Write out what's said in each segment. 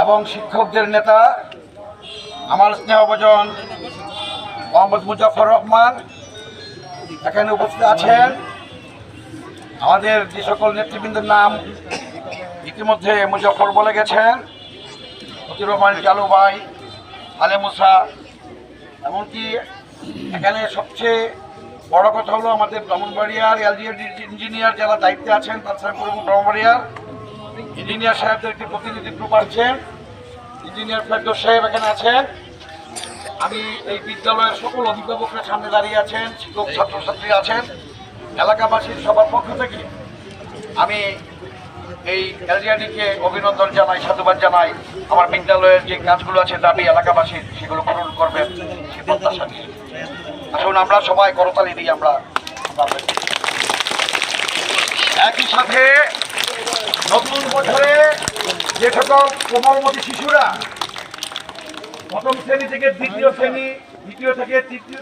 এবং শিক্ষকদের নেতা আমার স্নেহভোজন মোহাম্মদ মুজাফর রহমান এখানে উপস্থিত আছেন। আমাদের যে সকল নেতৃবৃন্দের নাম ইতিমধ্যে মুজাফর বলে গেছেন। ফকির রহমান জালু ভাই, আলে মুসা, এমনকি এখানে সবচেয়ে বড় কথা হলো আমাদের ব্রাহ্মণবাড়িয়ার এলজিএর ইঞ্জিনিয়ার যারা দায়িত্বে আছেন তাছাড়া ব্রাহ্মণবাড়িয়ার। ইঞ্জিনিয়ার সাহেবদের একটি প্রতিনিধি গ্রুপ আছেন ইঞ্জিনিয়ার ফেরদৌস সাহেব এখানে আছেন। আমি এই বিদ্যালয়ের সকল অভিভাবকরা সামনে দাঁড়িয়ে আছেন, শিক্ষক, ছাত্রছাত্রী আছেন, এলাকাবাসীর সবার পক্ষ থেকে। আমি এই এলজিআরডিকে অভিনন্দন জানাই, সাধুবাদ জানাই। আমার বিদ্যালয়ের যে কাজগুলো আছে, দাবি এলাকাবাসীর সেগুলো পূরণ করবেন, সে প্রত্যাশা নিয়ে। আসুন আমরা সবাই করতালি দিই আমরা একই সাথে নতুন বছরে যে সকল কোমলমতি শিশুরা প্রথম শ্রেণি থেকে দ্বিতীয় শ্রেণি, দ্বিতীয় থেকে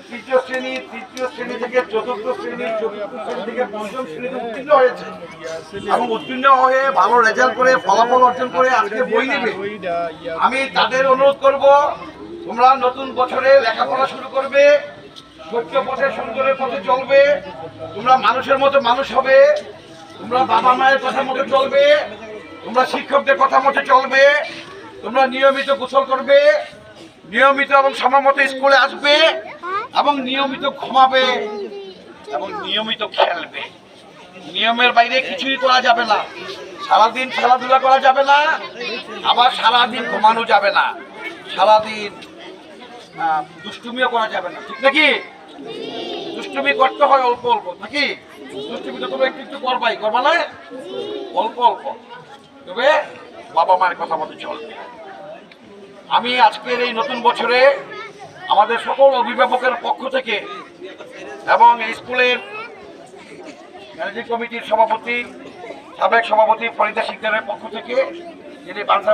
তৃতীয় শ্রেণি তৃতীয় শ্রেণি থেকে চতুর্থ শ্রেণি চতুর্থ শ্রেণি থেকে পঞ্চম শ্রেণীতে উত্তীর্ণ হয়েছে। এবং উত্তীর্ণ হয়ে ভালো রেজাল্ট করে, ফলাফল অর্জন করে আজকে বই নেবে। আমি তাদের অনুরোধ করব, তোমরা নতুন বছরে লেখাপড়া শুরু করবে সত্য পথে সুন্দরের পথে চলবে, তোমরা মানুষের মতো মানুষ হবে তোমরা বাবা মায়ের কথা মতো চলবে, তোমরা শিক্ষকদের কথা মতো চলবে, তোমরা নিয়মিত গোসল করবে, নিয়মিত এবং সময় স্কুলে আসবে এবং নিয়মিত ঘুমাবে এবং নিয়মিত খেলবে। নিয়মের বাইরে কিছুই করা যাবে না। সারাদিন খেলাধুলা করা যাবে না, আবার সারাদিন ঘুমানো যাবে না। সারাদিন দুষ্টুমিও করা যাবে না। ঠিক নাকি? দুষ্টুমি করতে হয় অল্প অল্প, নাকি? দুষ্টুমি তো তুমি একটু একটু করবাই, করবা না? অল্প অল্প। তবে বাবা মায়ের কথা মতো চলবে আমি আজকের এই নতুন বছরে আমাদের সকল অভিভাবকের পক্ষ থেকে এবং স্কুলের ম্যানেজিং কমিটির সভাপতি, সাবেক সভাপতি ফরিদা শিকদারের পক্ষ থেকে যিনি বাঞ্ছা